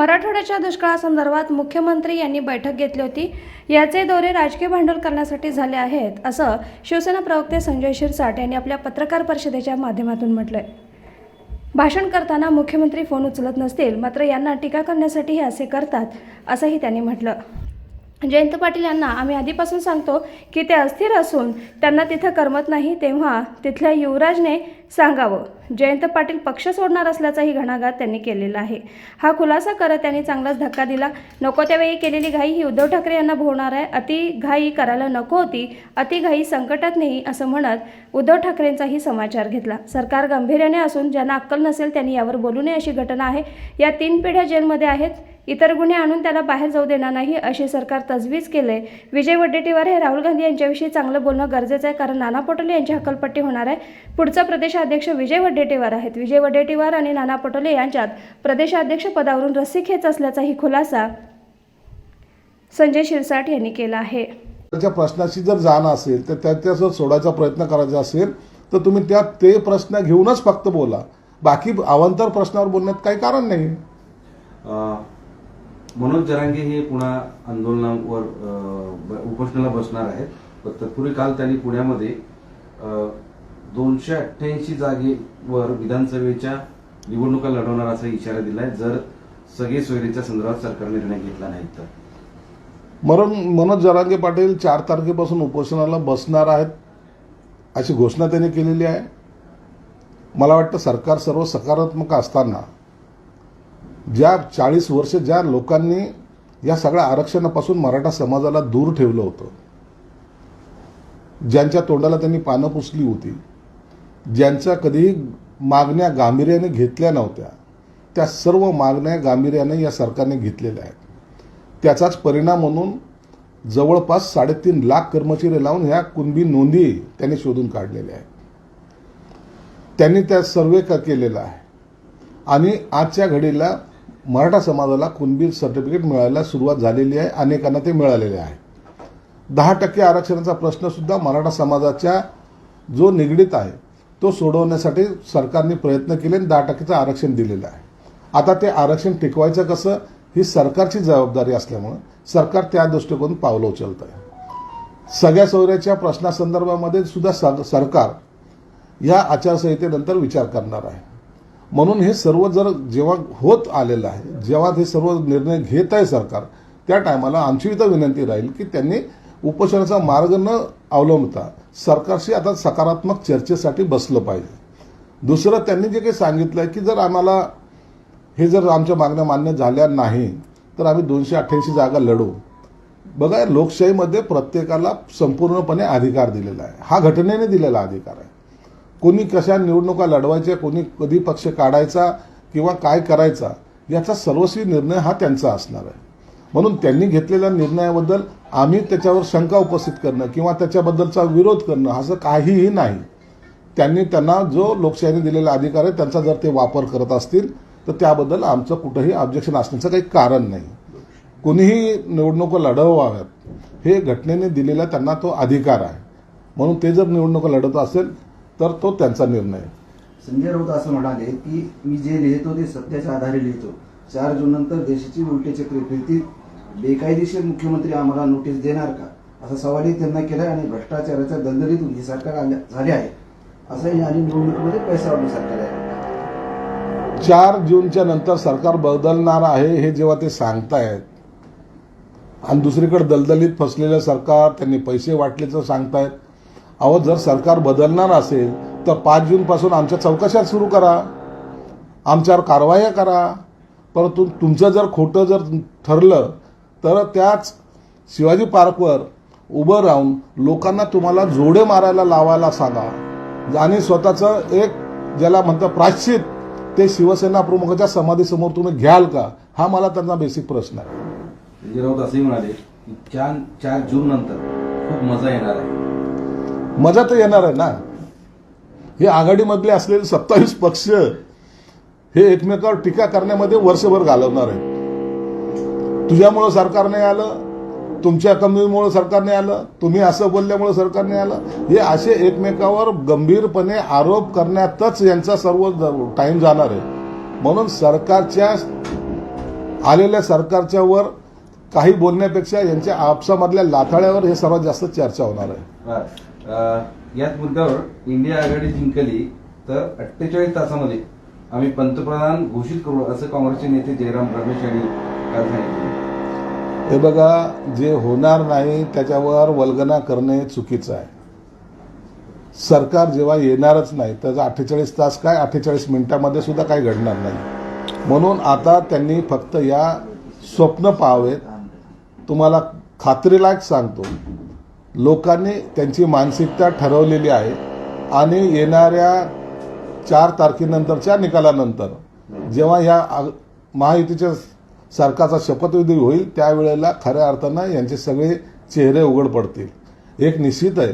मराठवाड्याच्या दुष्काळासंदर्भात मुख्यमंत्री यांनी बैठक घेतली होती. याचे दौरे राजकीय भांडवल करण्यासाठी झाले आहेत असं शिवसेना प्रवक्ते संजय शिरसाट यांनी आपल्या पत्रकार परिषदेच्या माध्यमातून म्हटलंय. भाषण करताना मुख्यमंत्री फोन उचलत नसतील मात्र यांना टीका करण्यासाठी हे असे करतात असंही त्यांनी म्हटलं. जयंत पाटील यांना आम्ही आधीपासून सांगतो की ते अस्थिर असून त्यांना तिथं करमत नाही तेव्हा तिथल्या युवराजने सांगावं. जयंत पाटील पक्ष सोडणार असल्याचाही घणाघात त्यांनी केलेला आहे. हा खुलासा करत त्यांनी चांगलाच धक्का दिला. नको त्यावेळी केलेली घाई ही उद्धव ठाकरे यांना भोवणार आहे. अति घाई करायला नको होती. अति घाई संकटात नाही असं म्हणत उद्धव ठाकरेंचाही समाचार घेतला. सरकार गांभीर्याने असून ज्यांना अक्कल नसेल त्यांनी यावर बोलू नये अशी घटना आहे. या तीन पिढ्या जेलमध्ये आहेत. इतर गुन्हे आणून त्याला बाहेर जाऊ देणार नाही असे सरकार तजवीज केले विजय वडेट्टीवार हे राहुल गांधी यांच्याविषयी चांगलं बोलणं गरजेचं आहे कारण नाना पटोले यांची हकलपट्टी होणार आहे. पुढचा प्रदेशाध्यक्ष विजय वडेट्टीवार आहेत. विजय वडेट्टीवार आणि नाना पटोले यांच्यात प्रदेशाध्यक्ष पदावरून रस्सीखेच असल्याचाही खुलासा संजय शिरसाट यांनी केला आहे. त्याच्या प्रश्नाची जर जाण असेल तर त्याच्या जर सोडायचा प्रयत्न करायचा असेल तर तुम्ही त्या ते प्रश्न घेऊनच फक्त बोला. बाकी अवांतर प्रश्नावर बोलण्यात काही कारण नाही. मनोज जरांगे हे पुन्हा आंदोलनावर उपोषणाला बसणार आहेत. पण तत्पूर्वी काल त्यांनी पुण्यामध्ये दोनशे अठ्ठ्याऐंशी जागेवर विधानसभेच्या निवडणुका लढवणार असा इशारा दिलाय जर सगळे सोयरीच्या संदर्भात सरकारने निर्णय घेतला नाही तर. म्हणून मनोज जरांगे पाटील चार तारखेपासून उपोषणाला बसणार आहेत अशी घोषणा त्यांनी केलेली आहे. मला वाटतं सरकार सर्व सकारात्मक असताना ज्या चाळीस वर्ष ज्या लोकांनी या सगळ्या आरक्षणापासून मराठा समाजाला दूर ठेवलं होतं ज्यांच्या तोंडाला त्यांनी पानं पुसली होती ज्यांच्या कधीही मागण्या गांभीर्याने घेतल्या नव्हत्या त्या सर्व मागण्या गांभीर्याने या सरकारने घेतलेल्या आहेत. त्याचाच परिणाम म्हणून जवळपास साडेतीन लाख कर्मचारी लावून ह्या कुणबी नोंदी त्यांनी शोधून काढलेल्या आहेत. त्यांनी त्या सर्वे केलेला आहे. आणि आजच्या घडीला मराठा समाजाला कुणबी सर्टिफिकेट मिळायला सुरुवात झालेली आहे. अनेकांना ते मिळालेले आहे. दहा टक्के आरक्षणाचा प्रश्नसुद्धा मराठा समाजाच्या जो निगडीत आहे तो सोडवण्यासाठी सरकारने प्रयत्न केले आणि दहा टक्केचं आरक्षण दिलेलं आहे. आता ते आरक्षण टिकवायचं कसं? ही सरकारची जबाबदारी असल्यामुळं सरकार त्या दृष्टिकोन पावलं उचलत आहे सगळ्या सोयऱ्याच्या प्रश्नासंदर्भामध्ये सुद्धा सरकार या आचारसंहितेनंतर विचार करणार आहे. म्हणून हे सर्व जर जेव्हा होत आलेलं आहे जेव्हा हे सर्व निर्णय घेत आहे सरकार त्या टायमाला आमची इथं विनंती राहील की त्यांनी उपोषणाचा मार्ग न अवलंबता सरकारशी आता सकारात्मक चर्चेसाठी बसलं पाहिजे. दुसरं त्यांनी जे काही सांगितलं आहे की जर आम्हाला हे जर आमच्या मागण्या मान्य झाल्या नाही तर आम्ही दोनशे अठ्ठ्याऐंशी जागा लढू बघा लोकशाहीमध्ये प्रत्येकाला संपूर्णपणे अधिकार दिलेला आहे. हा घटनेने दिलेला अधिकार आहे. कोणी कशा निवडणुका लढवायच्या कोणी कधी पक्ष काढायचा किंवा काय करायचा याचा सर्वस्वी निर्णय हा त्यांचा असणार आहे. म्हणून त्यांनी घेतलेल्या निर्णयाबद्दल आम्ही त्याच्यावर शंका उपस्थित करणं किंवा त्याच्याबद्दलचा विरोध करणं असं काहीही नाही. त्यांनी त्यांना जो लोकशाहीने दिलेला अधिकार आहे त्यांचा जर ते वापर करत असतील तर त्याबद्दल आमचं कुठंही ऑब्जेक्शन असण्याचं काही कारण नाही. कोणीही निवडणुका लढवाव्यात हे घटनेने दिलेला त्यांना तो अधिकार आहे. म्हणून ते जर निवडणुका लढत असेल तर तो त्यांचा निर्णय. आहे. संजय राऊत असं म्हणाले की मी जे लिहितो ते सत्याच्या आधारे लिहितो. चार जून नंतर देशाची उलटे चक्री फिरतील. बेकायदेशीर मुख्यमंत्री आम्हाला नोटीस देणार का? असा सवालही त्यांना केला आणि भ्रष्टाचाराच्या दलदलीतून हे सरकार झाले आहे. असंही आणि निवडणुकीमध्ये पैसा वाढून सरकार आहे. चार जूनच्या नंतर सरकार बदलणार आहे हे जेव्हा ते सांगतायत आणि दुसरीकडे दलदलीत फसलेलं सरकार त्यांनी पैसे वाटल्याचं सांगतायत अहो जर सरकार बदलणार असेल तर पाच जूनपासून आमच्या चौकशा सुरू करा. आमच्यावर कारवाया करा. परंतु तुमचं जर खोटं जर ठरलं तर त्याच शिवाजी पार्कवर उभं राहून लोकांना तुम्हाला जोडे मारायला लावायला सांगा. आणि स्वतःचं एक ज्याला म्हणतं प्राश्चित ते शिवसेना प्रमुखाच्या समाधीसमोर तुम्ही घ्याल का? हा मला त्यांचा बेसिक प्रश्न आहे. राऊत असंही म्हणाले की चार चार जून नंतर खूप मजा येणार आहे. मजा तर येणार आहे ना. हे आघाडीमधले असलेले सत्तावीस पक्ष हे एकमेकावर टीका करण्यामध्ये वर्षभर घालवणार आहे तुझ्यामुळं सरकार नाही आलं तुमच्या कमजोरमुळं सरकार नाही आलं तुम्ही असं बोलल्यामुळे सरकारने आलं हे असे एकमेकावर गंभीरपणे आरोप करण्यातच यांचा सर्व टाइम जाणार आहे. म्हणून सरकारच्या आलेल्या सरकारच्या वर काही बोलण्यापेक्षा यांच्या आपसामधल्या लाथाळ्यावर हे सर्वात जास्त चर्चा होणार आहे. याच मुद्द्यावर इंडिया आघाडी जिंकली तर अठ्ठेचाळीस तासामध्ये आम्ही पंतप्रधान घोषित करू असं काँग्रेसचे नेते जयराम रमेश यांनी काल सांगितलं. हे बघा जे होणार नाही त्याच्यावर वल्गना करणे चुकीचं आहे. सरकार जेव्हा येणारच नाही त्याचा अठ्ठेचाळीस तास काय अठ्ठेचाळीस मिनिटामध्ये सुद्धा काही घडणार नाही. म्हणून आता त्यांनी फक्त या स्वप्न पाहावेत. तुम्हाला खात्रीलायक सांगतो लोकांनी त्यांची मानसिकता ठरवलेली आहे आणि येणाऱ्या चार तारखेनंतरच्या निकालानंतर जेव्हा ह्या महायुतीच्या सरकारचा शपथविधी होईल त्यावेळेला खऱ्या अर्थानं यांचे सगळे चेहरे उघड पडतील. एक निश्चित आहे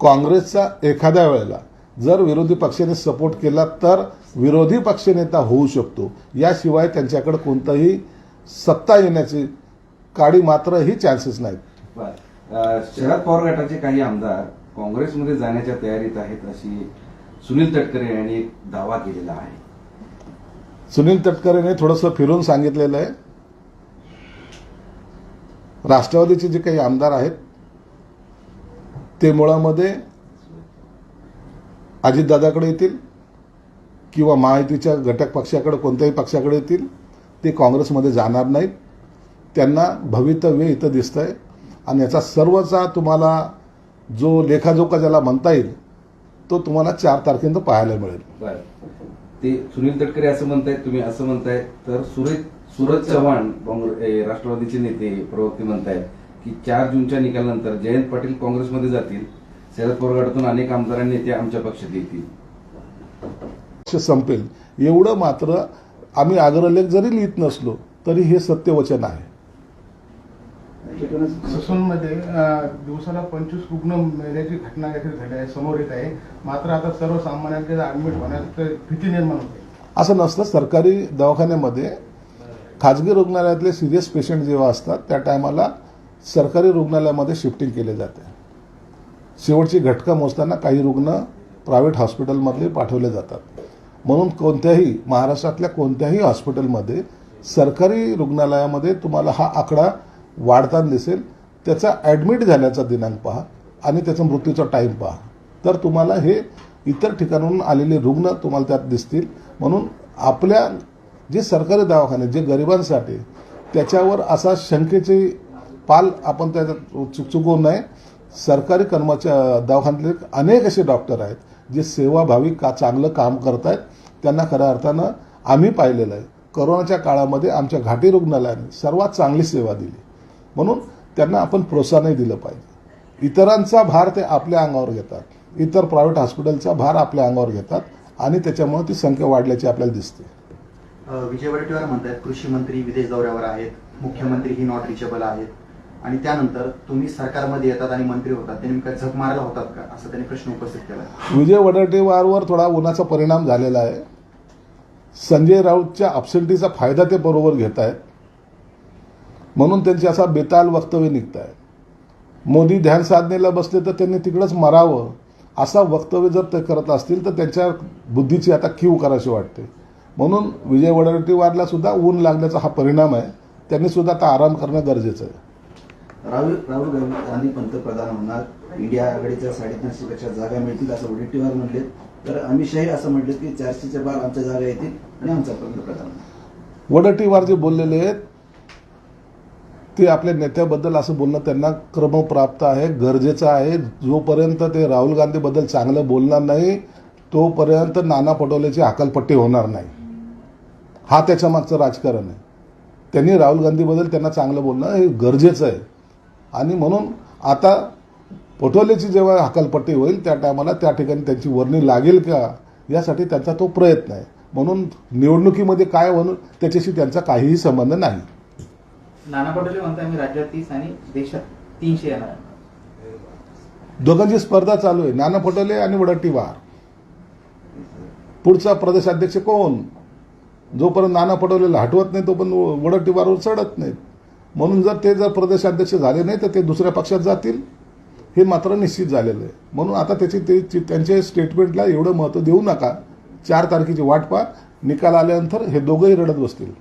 काँग्रेसचा एखाद्या वेळेला जर विरोधी पक्षाने सपोर्ट केला तर विरोधी पक्षनेता होऊ शकतो. याशिवाय त्यांच्याकडे कोणताही सत्ता येण्याची काडी मात्र ही चान्सेस नाहीत. बर. शरद पवार गटाचे काही आमदार काँग्रेसमध्ये जाण्याच्या तयारीत आहेत अशी सुनील तटकरे यांनी एक दावा केलेला आहे. सुनील तटकरेने थोडंसं फिरून सांगितलेलं आहे. राष्ट्रवादीचे जे काही आमदार आहेत ते मुळामध्ये अजितदादाकडे येतील किंवा महायुतीच्या घटक पक्षाकडे कोणत्याही पक्षाकडे येतील ते काँग्रेसमध्ये जाणार नाहीत. त्यांना भवितव्य इथं दिसतं आहे आणि याचा सर्वचा तुम्हाला जो लेखाजोखा ज्याला म्हणता येईल तो तुम्हाला चार तारखेनंतर पाहायला मिळेल. ते सुनील तटकरे असं म्हणतायत तुम्ही असं म्हणताय तर सुरेश सुरज चव्हाण राष्ट्रवादीचे नेते प्रवक्ते म्हणतायत की चार जूनच्या निकालानंतर जयंत पाटील काँग्रेसमध्ये जातील. शरद पवार गटातून अनेक आमदार आणि नेते आमच्या पक्षात येतील. पक्ष संपेल. एवढं मात्र आम्ही अग्रलेख जरी लिहित नसलो तरी हे सत्यवचन आहे. ससूनमध्ये दिवसाला पंचवीस रुग्ण मेल्याची घटना काहीतरी झाली आहे समोर येत आहे. मात्र आता सर्वसामान्यांच्या ऍडमिट होण्याची भीती निर्माण होते. असं नसतं सरकारी दवाखान्यामध्ये खाजगी रुग्णालयातले सिरियस पेशंट जेव्हा असतात त्या टायमाला सरकारी रुग्णालयामध्ये शिफ्टिंग केले जाते. शेवटची घटका मोजताना काही रुग्ण प्रायव्हेट हॉस्पिटलमधले पाठवले जातात. म्हणून कोणत्याही महाराष्ट्रातल्या कोणत्याही हॉस्पिटलमध्ये सरकारी रुग्णालयामध्ये तुम्हाला हा आकडा वाढताना दिसेल त्याचा ॲडमिट झाल्याचा दिनांक पहा आणि त्याचा मृत्यूचा टाईम पहा. तर तुम्हाला हे इतर ठिकाणाहून आलेले रुग्ण तुम्हाला त्यात दिसतील. म्हणून आपल्या जे सरकारी दवाखाने जे गरिबांसाठी त्याच्यावर असा शंकेची पाल आपण त्याच्यात चुकचुकवू नये. सरकारी कर्मचारी दवाखान्यातले अनेक असे डॉक्टर आहेत जे सेवाभावी का चांगलं काम करत आहेत त्यांना खऱ्या अर्थानं आम्ही पाहिलेलं आहे. करोनाच्या काळामध्ये आमच्या घाटी रुग्णालयाने सर्वात चांगली सेवा दिली. म्हणून त्यांना आपण प्रोत्साहनही दिलं पाहिजे. इतरांचा भार ते आपल्या अंगावर घेतात. इतर प्रायव्हेट हॉस्पिटलचा भार आपल्या अंगावर घेतात आणि त्याच्यामुळे ती संख्या वाढल्याची आपल्याला दिसते. विजय वडेट्टीवार म्हणतात कृषी मंत्री विदेश दौऱ्यावर आहेत मुख्यमंत्री ही नॉट रिचेबल आहेत. आणि त्यानंतर तुम्ही सरकारमध्ये येतात आणि मंत्री होतात. ते नेमका झक मारायला होतात का? असं त्यांनी प्रश्न उपस्थित केला विजय वडेट्टीवारवर थोडा उन्हाचा परिणाम झालेला आहे. संजय राऊतच्या अबसेंटीचा फायदा ते बरोबर घेत आहेत म्हणून त्यांचे असा बेताल वक्तव्य निघत आहे मोदी ध्यान साधनेला बसले तर त्यांनी तिकडंच मरावं असा वक्तव्य जर ते करत असतील तर त्यांच्या बुद्धीची आता कीव करायची वाटते. म्हणून विजय वडेट्टीवारला सुद्धा ऊन लागण्याचा हा परिणाम आहे. त्यांनी सुद्धा आता आराम करणं गरजेचं आहे. राहुल राहुल गांधी पंतप्रधान होणार. इंडिया आघाडीच्या साडेतीनशे पेक्षा जागा मिळतील असं वडेट्टीवार म्हणले. तर अमित शहाही असं म्हटले की चारशेच्या बार आमच्या जागा येतील आणि आमचा पंतप्रधान वडट्टीवार जे बोललेले आहेत ते आपल्या नेत्याबद्दल असं बोलणं त्यांना क्रमप्राप्त आहे गरजेचं आहे. जोपर्यंत ते राहुल गांधीबद्दल चांगलं बोलणार नाही तोपर्यंत नाना पटोलेची हकालपट्टी होणार नाही. हा त्याच्या मागचं राजकारण आहे. त्यांनी राहुल गांधीबद्दल त्यांना चांगलं बोलणं हे गरजेचं आहे. आणि म्हणून आता पटोलेची जेव्हा हकालपट्टी होईल त्या टायमाला त्या ठिकाणी त्यांची वर्णी लागेल का यासाठी त्यांचा तो प्रयत्न आहे. म्हणून निवडणुकीमध्ये काय म्हणून त्याच्याशी त्यांचा काहीही संबंध नाही. नाना पटोले म्हणताय मी राज्यात तीस आणि देशात तीनशे येणार दोघांची स्पर्धा चालू आहे. नाना पटोले आणि वडट्टीवार. पुढचा प्रदेशाध्यक्ष कोण? जोपर्यंत नाना पटोलेला हटवत नाही तोपर्यंत वडट्टीवारवर चढत नाहीत. म्हणून जर ते जर प्रदेशाध्यक्ष झाले नाही तर ते दुसऱ्या पक्षात जातील. हे मात्र निश्चित झालेलं आहे. म्हणून आता त्याची ते त्यांच्या स्टेटमेंटला एवढं महत्त्व देऊ नका. चार तारखेची वाट पहा. निकाल आल्यानंतर हे दोघंही रडत बसतील.